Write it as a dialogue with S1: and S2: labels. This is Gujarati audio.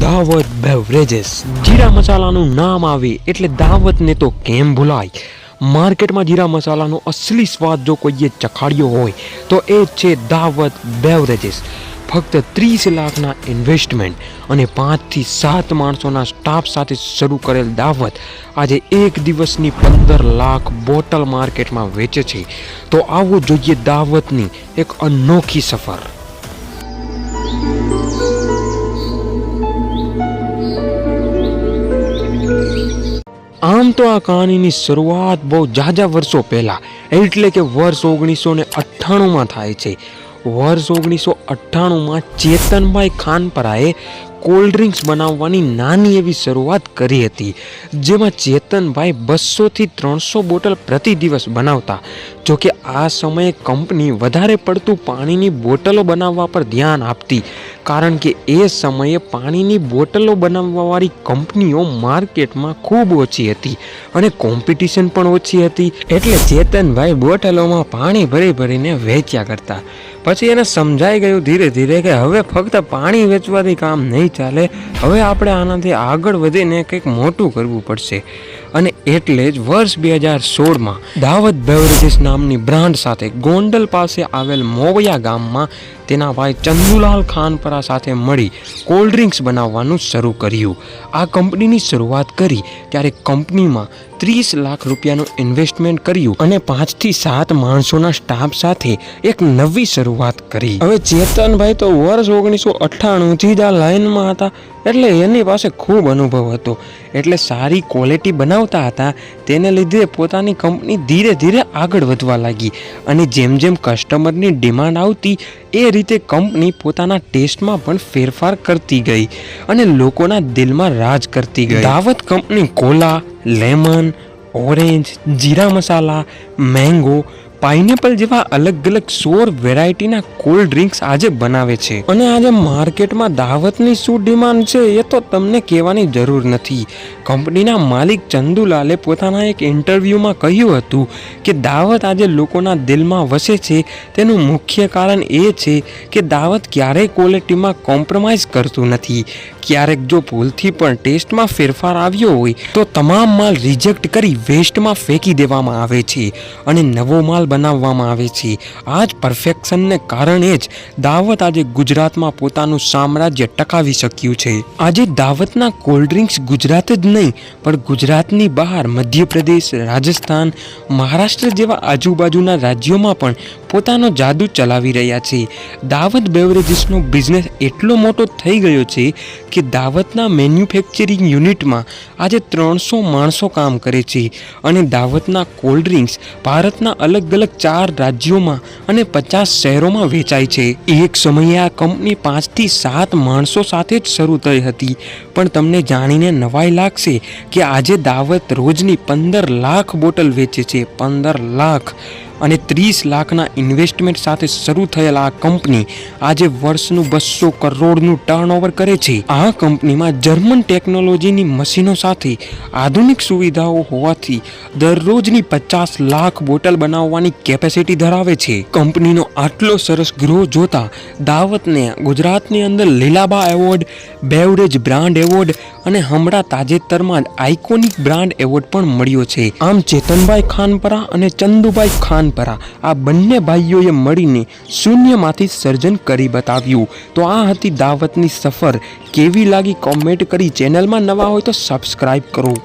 S1: દાવત બેવરેજીસ જીરા મસાલાનું નામ આવે એટલે દાવતને તો કેમ ભૂલાય? માર્કેટમાં જીરા મસાલાનો અસલી સ્વાદ જો કોઈએ ચખાડ્યો હોય, તો એ છે દાવત બેવરેજીસ ફક્ત ત્રીસ લાખના ઇન્વેસ્ટમેન્ટ અને પાંચથી સાત માણસોના સ્ટાફ સાથે શરૂ કરેલ દાવત આજે એક દિવસની પંદર લાખ બોટલ માર્કેટમાં વેચે છે. તો આવો જોઈએ દાવતની એક અનોખી સફર. તો આ કહાનીની શરૂઆત બહુ જાજા વર્ષો પહેલાં, એટલે કે વર્ષ ઓગણીસો ને અઠ્ઠાણુંમાં થાય છે. વર્ષ ઓગણીસો અઠ્ઠાણુંમાં ચેતનભાઈ ખાનપરાએ કોલ્ડ ડ્રિંક્સ બનાવવાની નાની એવી શરૂઆત કરી હતી, જેમાં ચેતનભાઈ બસોથી ત્રણસો બોટલ પ્રતિ દિવસ બનાવતા. જોકે આ સમયે કંપની વધારે પડતું પાણીની બોટલો બનાવવા પર ધ્યાન આપતી, કારણ કે એ સમયે પાણીની બોટલો બનાવવાવાળી કંપનીઓ માર્કેટમાં ખૂબ ઓછી હતી અને કોમ્પિટિશન પણ ઓછી હતી. એટલે ચેતનભાઈ બોટલોમાં પાણી ભરી ભરીને વેચ્યા કરતા. પછી એને સમજાઈ ગયું ધીરે ધીરે કે હવે ફક્ત પાણી વેચવાથી કામ નહીં ચાલે, હવે આપણે આનાથી આગળ વધીને કંઈક મોટું કરવું પડશે. અને એટલે જ વર્ષ બે હજાર સોળમાં દાવત બેવરેજીસ નામની બ્રાન્ડ સાથે ગોંડલ પાસે આવેલ મોવયા ગામમાં તેના ભાઈ ચંદુલાલ ખાનપરા સાથે મળી કોલ્ડ ડ્રિંક્સ બનાવવાનું શરૂ કર્યું. આ કંપનીની શરૂઆત કરી ત્યારે કંપનીમાં ત્રીસ લાખ રૂપિયાનું ઇન્વેસ્ટમેન્ટ કર્યું અને પાંચથી સાત માણસોના સ્ટાફ સાથે એક નવી શરૂઆત કરી. હવે ચેતનભાઈ તો વર્ષ ઓગણીસો અઠ્ઠાણુંથી જ આ લાઈનમાં હતા. એટલે એની પાસે ખૂબ અનુભવ હતો. એટલે સારી ક્વોલિટી બનાવતા હતા. તેને લીધે પોતાની કંપની ધીરે ધીરે આગળ વધવા લાગી. અને જેમ જેમ કસ્ટમરની ડિમાન્ડ આવતી, એ રીતે કંપની પોતાના ટેસ્ટમાં પણ ફેરફાર કરતી ગઈ અને લોકોના દિલમાં રાજ કરતી ગઈ. Dawat company cola lemon, orange, જીરા મસાલા, મેંગો, પાઇનેપલ જેવા અલગ અલગ સોર વેરાયટીના કોલ્ડ ડ્રિંક્સ આજે બનાવે છે. અને આજે માર્કેટમાં દાવતની શું ડિમાન્ડ છે એ તો તમને કહેવાની જરૂર નથી. કંપનીના માલિક ચંદુલાલે પોતાના એક ઇન્ટરવ્યૂમાં કહ્યું હતું કે દાવત આજે લોકોના દિલમાં વસે છે. તેનું મુખ્ય કારણ એ છે કે દાવત ક્યારેય ક્વોલિટીમાં કોમ્પ્રોમાઇઝ કરતું નથી. ક્યારેક જો ભૂલથી પણ ટેસ્ટમાં ફેરફાર આવ્યો હોય, તો તમામ માલ રિજેક્ટ કરી વેસ્ટમાં ફેંકી દેવામાં આવે છે અને નવો માલ બનાવવામાં આવે છે. આ જ પરફેક્શનને કારણે જ દાવત આજે ગુજરાતમાં પોતાનું સામ્રાજ્ય ટકાવી શક્યું છે. આજે દાવતના કોલ્ડ ડ્રિંક્સ ગુજરાત જ નહીં, પણ ગુજરાતની બહાર મધ્યપ્રદેશ, રાજસ્થાન, મહારાષ્ટ્ર જેવા આજુબાજુના રાજ્યોમાં પણ પોતાનો જાદુ ચલાવી રહ્યા છે. દાવત બેવરેજીસનો બિઝનેસ એટલો મોટો થઈ ગયો છે કે દાવતના મેન્યુફેક્ચરિંગ યુનિટમાં આજે ત્રણસો માણસો કામ કરે છે અને દાવતના કોલ્ડ ડ્રિંક્સ ભારતના અલગ અલગ ચાર રાજ્યોમાં અને પચાસ શહેરોમાં વેચાય છે. એક સમયે આ કંપની પાંચથી સાત માણસો સાથે જ શરૂ થઈ હતી. પણ તમને જાણીને નવાઈ લાગશે કે આજે દાવત રોજની પંદર લાખ બોટલ વેચે છે. પંદર લાખ. અને ત્રીસ લાખના ઇન્વેસ્ટમેન્ટ સાથે શરૂ થયેલ આ કંપની આજે વર્ષનું બસો કરોડનું ટર્નઓવર કરે છે. આ કંપનીમાં જર્મન ટેકનોલોજીની મશીનો સાથે આધુનિક સુવિધાઓ હોવાથી દરરોજની પચાસ લાખ બોટલ બનાવવાની કેપેસિટી ધરાવે છે. કંપનીનો આટલો સરસ ગ્રો જોતા દાવતને ગુજરાતની અંદર લીલાબા એવોર્ડ, બેવરેજ બ્રાન્ડ એવોર્ડ અને હમણાં તાજેતરમાં જ આઇકોનિક બ્રાન્ડ એવોર્ડ પણ મળ્યો છે. આમ ચેતનભાઈ ખાનપરા અને ચંદુભાઈ ખાનપરા આ બંને ભાઈઓએ મળીને શૂન્યમાંથી સર્જન કરી બતાવ્યું. તો આ હતી દાવતની સફર. કેવી લાગી કોમેન્ટ કરી ચેનલમાં નવા હોય તો સબસ્ક્રાઈબ કરો.